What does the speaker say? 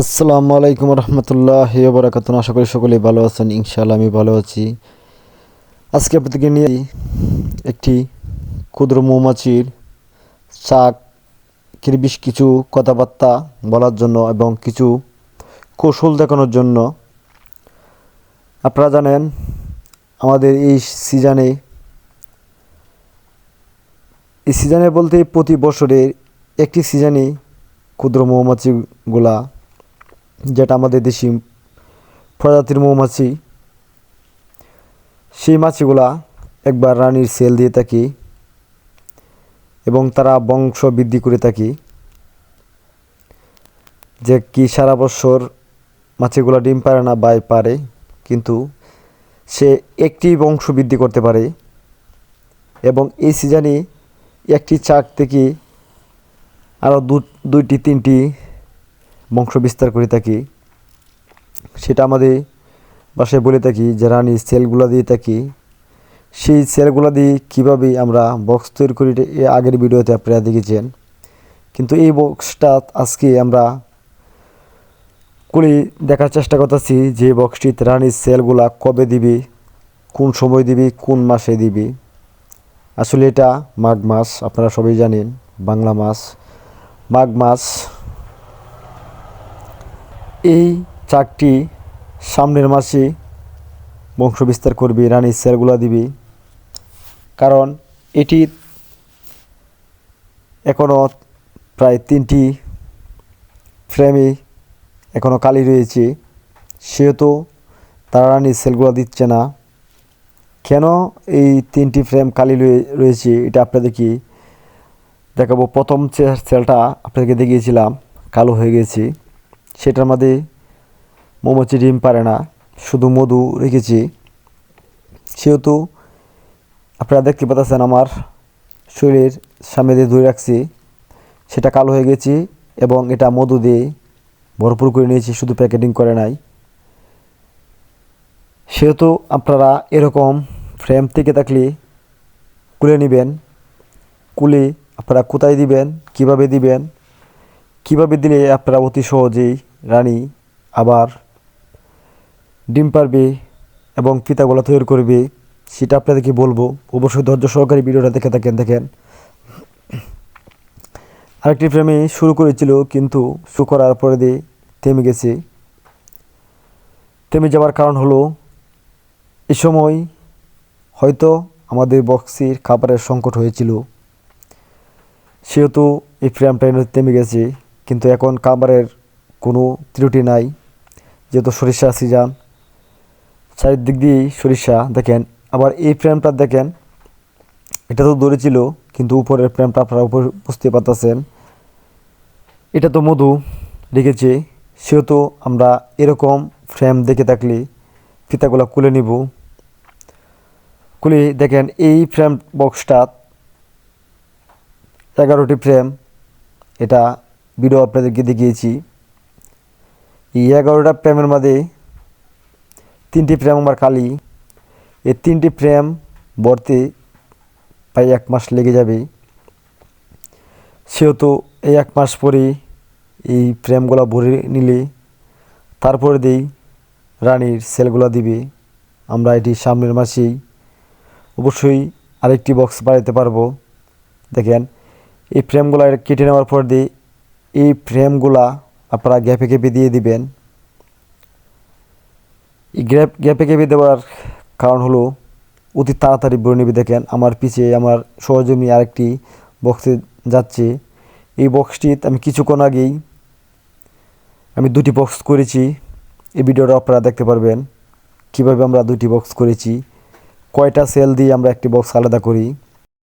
আসসালামু আলাইকুম রহমতুল্লাহ বরাকাত আশা করি সকলেই ভালো আছেন, ইনশাআল্লাহ আমি ভালো আছি। আজকে আপনাদেরকে নিয়ে একটি ক্ষুদ্র মৌমাছির চাক বেশ কিছু কথাবার্তা বলার জন্য এবং কিছু কৌশল দেখানোর জন্য। আপনারা জানেন, আমাদের এই সিজনে এই সিজনে বলতে প্রতি বছরের একটি সিজনে ক্ষুদ্র মৌমাছিগুলা যেটা আমাদের দেশি প্রজাতির মৌমাছি, সেই মাছিগুলা একবার রানীর সেল দিয়ে থাকি এবং তারা বংশ বৃদ্ধি করে থাকি। যে কি সারা বছর মাছিগুলা ডিম পারে না বাই পারে, কিন্তু সে একটি বংশ বৃদ্ধি করতে পারে এবং এই সিজনে একটি চাক থেকে আরও দুইটি, তিনটি বংশ বিস্তার করে থাকি, সেটা আমাদের বাসায় বলে থাকি যে রানী সেলগুলো দিয়ে থাকি। সেই সেলগুলো দিয়ে কীভাবে আমরা বক্স তৈরি করি এ আগের ভিডিওতে আপনারা দেখেছেন। কিন্তু এই বক্সটা আজকে আমরা করে দেখার চেষ্টা করতেছি যে বক্সটিতে রানীর সেলগুলা কবে দিবি, কোন সময় দিবি, কোন মাসে দিবি। আসলে এটা মাঘ মাস, আপনারা সবাই জানেন, বাংলা মাস। মাঘ মাস এই চাকটি সামনের মাসে বংশ বিস্তার করবি রানীর সেলগুলা দিবি। কারণ এটি এখনও প্রায় তিনটি ফ্রেমে এখনও কালি রয়েছে। সেহেতু তারা রানীর সেলগুলো দিচ্ছে না। কেন এই তিনটি ফ্রেম কালি রয়েছে এটা আপনাদেরকে দেখাবো। প্রথম সেলটা আপনাদেরকে দেখিয়েছিলাম, কালো হয়ে গেছে। সেটার মধ্যে মৌমাছি ডিম পারে না, শুধু মধু রেখেছি। সেহেতু আপনারা দেখতে পাচ্ছেন আমার শরীরের সামনে দিয়ে ধরে রাখছি। সেটা কালো হয়ে গেছে এবং এটা মধু দিয়ে ভরপুর করে নিয়েছি, শুধু প্যাকেটিং করে নাই। সেহেতু আপনারা এরকম ফ্রেম থেকে থাকলে কুলে নেবেন। কুলে আপনারা কোথায় দিবেন, কীভাবে দিবেন কীভাবে দিলে আপনারা অতি সহজেই রানী আবার ডিম পারবে এবং পিতাগোলা তৈরি করবে, সেটা আপনাদেরকে বলব। অবশ্যই ধৈর্য সহকারী ভিডিওটা দেখে থাকেন, দেখেন। আরেকটি ফ্রেমে শুরু করেছিল, কিন্তু শুরু করার পরে দিয়ে থেমে গেছে। থেমে যাওয়ার কারণ হলো, এ সময় হয়তো আমাদের বক্সির খাবারের সংকট হয়েছিল। সেহেতু এই ফ্রেমটা থেমে গেছে। কিন্তু এখন খাবারের কোনো ত্রুটি নাই। যেহেতু সরিষা সিজান চারিদিক দিয়েই সরিষা, দেখেন, আবার এই ফ্রেমটা দেখেন, এটা তো দৌড়েছিল কিন্তু উপরের ফ্রেমটা আপনারা উপর বুঝতে পারতেছেন। এটা তো মধু রেখেছে, সেহেতু আমরা এরকম ফ্রেম দেখে থাকলে ফিতাগুলো খুলে নিব। খুলে দেখেন, এই ফ্রেম বক্সটা এগারোটি ফ্রেম এটা ভিডিও আপনাদেরকে দেখিয়েছি। এই এগারোটা ফ্রেমের মধ্যে তিনটি ফ্রেম আমার কালি এই তিনটি ফ্রেম ভরতে প্রায় এক মাস লেগে যাবে। সেহেতু এই এক মাস পরে এই ফ্রেমগুলো ভরে নিলে তারপরে দিই রানীর সেলগুলো দিবে। আমরা এটি সামনের মাসেই অবশ্যই আরেকটি বক্স বাড়াতে পারব। দেখেন, এই ফ্রেমগুলো কেটে নেওয়ার পর দিয়ে এই ফ্রেমগুলা আপনারা গ্যাপে গ্যাপে দিয়ে দিবেন। এই গ্যাপ, গ্যাপে গ্যাপে দেওয়ার কারণ হলো অতি তাড়াতাড়ি বলে নেবে দেখেন, আমার পিছিয়ে আমার সহজমী আরেকটি বক্সে যাচ্ছে। এই বক্সটি আমি কিছুক্ষণ আগেই আমি দুটি বক্স করেছি। এই ভিডিওটা আপনারা দেখতে পারবেন। কীভাবে আমরা দুটি বক্স করেছি, কয়টা সেল দিয়ে আমরা একটি বক্স আলাদা করি।